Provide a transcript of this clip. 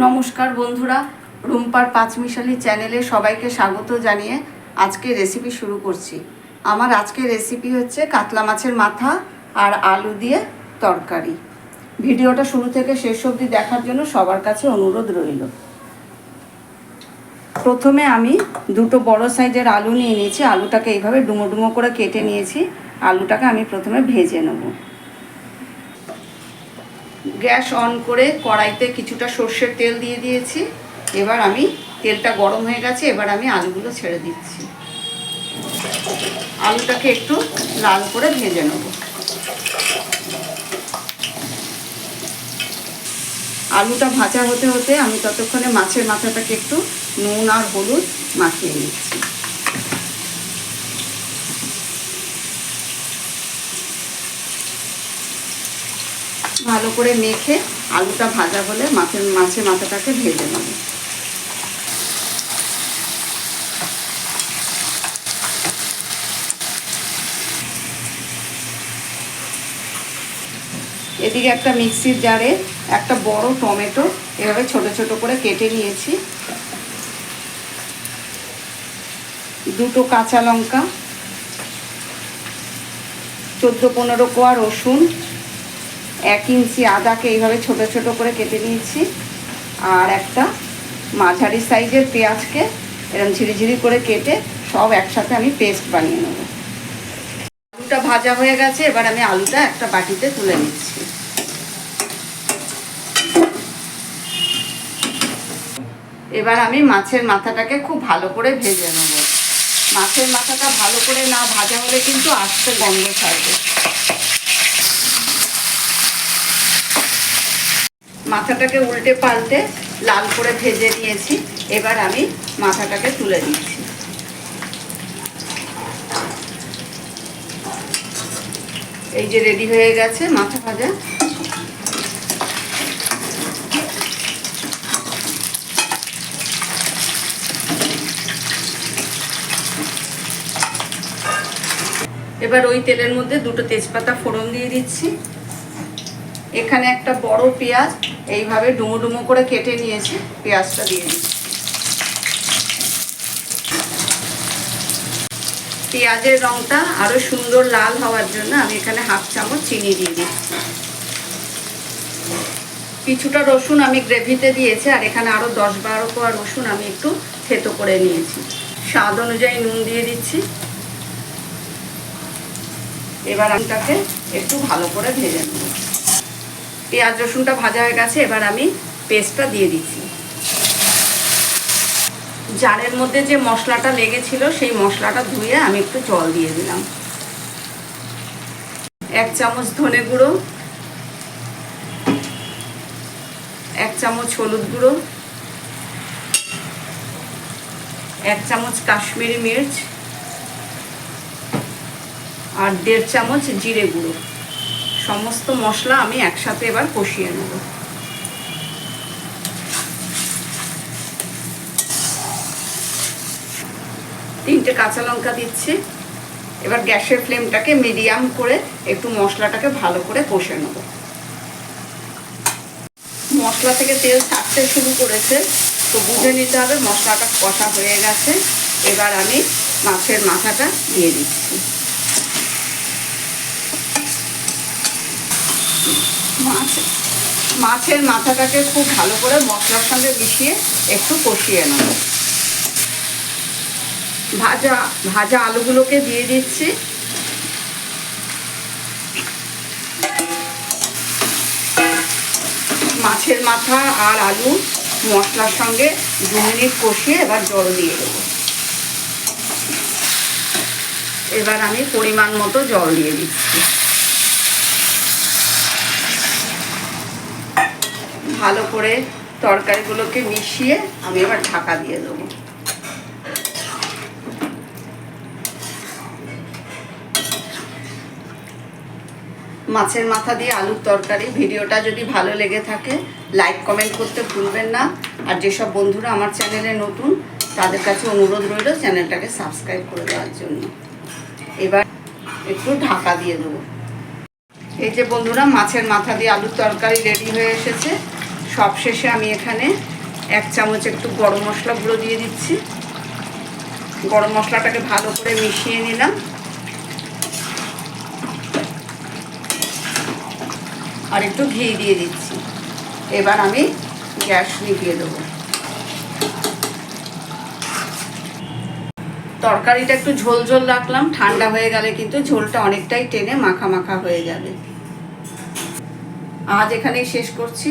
নমস্কার বন্ধুরা, রুম্পার পাঁচমিশালি চ্যানেলে সবাইকে স্বাগত জানিয়ে আজকে রেসিপি শুরু করছি। আমার আজকের রেসিপি হচ্ছে কাতলা মাছের মাথা আর আলু দিয়ে তরকারি। ভিডিওটা শুরু থেকে শেষ অবধি দেখার জন্য সবার কাছে অনুরোধ রইল। প্রথমে আমি দুটো বড় সাইজের আলু নিয়ে নিয়েছি। আলুটাকে এইভাবে ডুমো ডুমো করে কেটে নিয়েছি। আলুটাকে আমি প্রথমে ভেজে নেব। গ্যাস অন করে কড়াইতে কিছুটা সর্ষের তেল দিয়ে দিয়েছি। এবার আমি তেলটা গরম হয়ে গেছে, এবার আমি আলুগুলো ছেড়ে দিচ্ছি। আলুটাকে একটু লাল করে ভেজে নেব। আলুটা ভাজা হতে হতে আমি ততক্ষণে মাছের মাথাটাকে একটু নুন আর হলুদ মাখিয়ে নিচ্ছি। ভালো করে মেখে আলুটা ভাজা হলে মাছের মাছের মাথাটাকে ভেজে নেব। এদিকে একটা মিক্সির জারে একটা বড় টমেটো, এভাবে ছোট ছোট করে কেটে নিয়েছি। দুটো কাঁচা লঙ্কা, চোদ্দ পনেরো কোয়া রসুন এক ইঞ্চি আদাকে এইভাবে ছোট ছোট করে কেটে নিয়েছি। আর একটা মাঝারি সাইজের পেঁয়াজকে এরকম ঝিরিঝিরি করে কেটে সব একসাথে আমি পেস্ট বানিয়ে নেব। আলুটা ভাজা হয়ে গেছে, এবার আমি আলুটা একটা বাটিতে তুলে নিচ্ছি। এবার আমি মাছের মাথাটাকে খুব ভালো করে ভেজে নেব। মাছের মাথাটা ভালো করে না ভাজা হলে কিন্তু আস্তে গন্ধ ছাড়বে। মাথাটাকে উল্টে পাল্টে লাল করে ভেজে নিয়েছি। এবার আমি মাথাটাকে তুলে দিচ্ছি এই যে রেডি হয়ে গেছে মাথা ভাজা। এবার ওই তেলের মধ্যে দুটো তেজপাতা ফোড়ন দিয়ে দিচ্ছি। এখানে একটা বড় পেঁয়াজ, এইভাবে ডুমো ডুমো করে কেটে নিয়েছি, পেঁয়াজটা দিয়ে দিচ্ছি। পেঁয়াজের রঙটা আরও সুন্দর লাল হওয়ার জন্য আমি এখানে হাফ চামচ চিনি দিয়ে দিচ্ছি। কিছুটা রসুন আমি গ্রেভিতে দিয়েছি, আর এখানে আরও দশ বারো কোয়া রসুন আমি একটু থেতো করে নিয়েছি। স্বাদ অনুযায়ী নুন দিয়ে দিচ্ছি। এবার আমটাকে একটু ভালো করে ভেজে নেব। পেঁয়াজ রসুনটা ভাজা হয়ে গেছে, এবার আমি পেস্টটা দিয়ে দিচ্ছি। জারের মধ্যে যে মশলাটা লেগেছিল, সেই মশলাটা ধুয়ে আমি একটু জল দিয়ে দিলাম। এক চামচ ধনে গুঁড়ো, এক চামচ হলুদ গুঁড়ো, এক চামচ কাশ্মীরি মির্চ, আর দেড় চামচ জিরে গুঁড়ো। সমস্ত মশলা আমি একসাথে এবার কষিয়ে নেব। তিনটে কাঁচা লঙ্কা দিচ্ছি। এবার গ্যাসের ফ্লেমটাকে মিডিয়াম করে একটু মশলাটাকে ভালো করে কষে নেব। মশলা থেকে তেল ছাড়তে শুরু করেছে, তো বুঝে নিতে হবে মশলাটা কষা হয়ে গেছে। এবার আমি মাছের মাথাটা দিয়ে দিচ্ছি। মাছ মাছের মাথাটাকে খুব ভালো করে মশলার সঙ্গে মিশিয়ে একটু কষিয়ে নেব। ভাজা ভাজা আলুগুলোকে দিয়ে দিচ্ছি। মাছের মাথা আর আলু মশলার সঙ্গে দু মিনিট কষিয়ে এবার জল দিয়ে দেবো। এবার আমি পরিমাণ মতো জল দিয়ে দিচ্ছি। ভালো করে তরকারিগুলোকে মিশিয়ে আমি এবার ঢাকা দিয়ে দেবো। মাছের মাথা দিয়ে আলুর তরকারি। ভিডিওটা যদি ভালো লেগে থাকে, লাইক, কমেন্ট করতে ভুলবেন না। আর যেসব বন্ধুরা আমার চ্যানেলে নতুন, তাদের কাছে অনুরোধ রইল চ্যানেলটাকে সাবস্ক্রাইব করে দেওয়ার জন্য। এবার একটু ঢাকা দিয়ে দেবো। এই যে বন্ধুরা, মাছের মাথা দিয়ে আলুর তরকারি রেডি হয়ে এসেছে। সব শেষে আমি এখানে এক চামচ একটু গরম মশলা গুঁড়ো দিয়ে দিচ্ছি। গরম মশলাটাকে ভালো করে মিশিয়ে নিলাম। আর একটু ঘি দিয়ে দিচ্ছি। এবার আমি গ্যাস নিভিয়ে দেবো। তরকারিটা একটু ঝোল ঝোল রাখলাম, ঠান্ডা হয়ে গেলে কিন্তু ঝোলটা অনেকটাই টেনে মাখা মাখা হয়ে যাবে। আজ এখানেই শেষ করছি।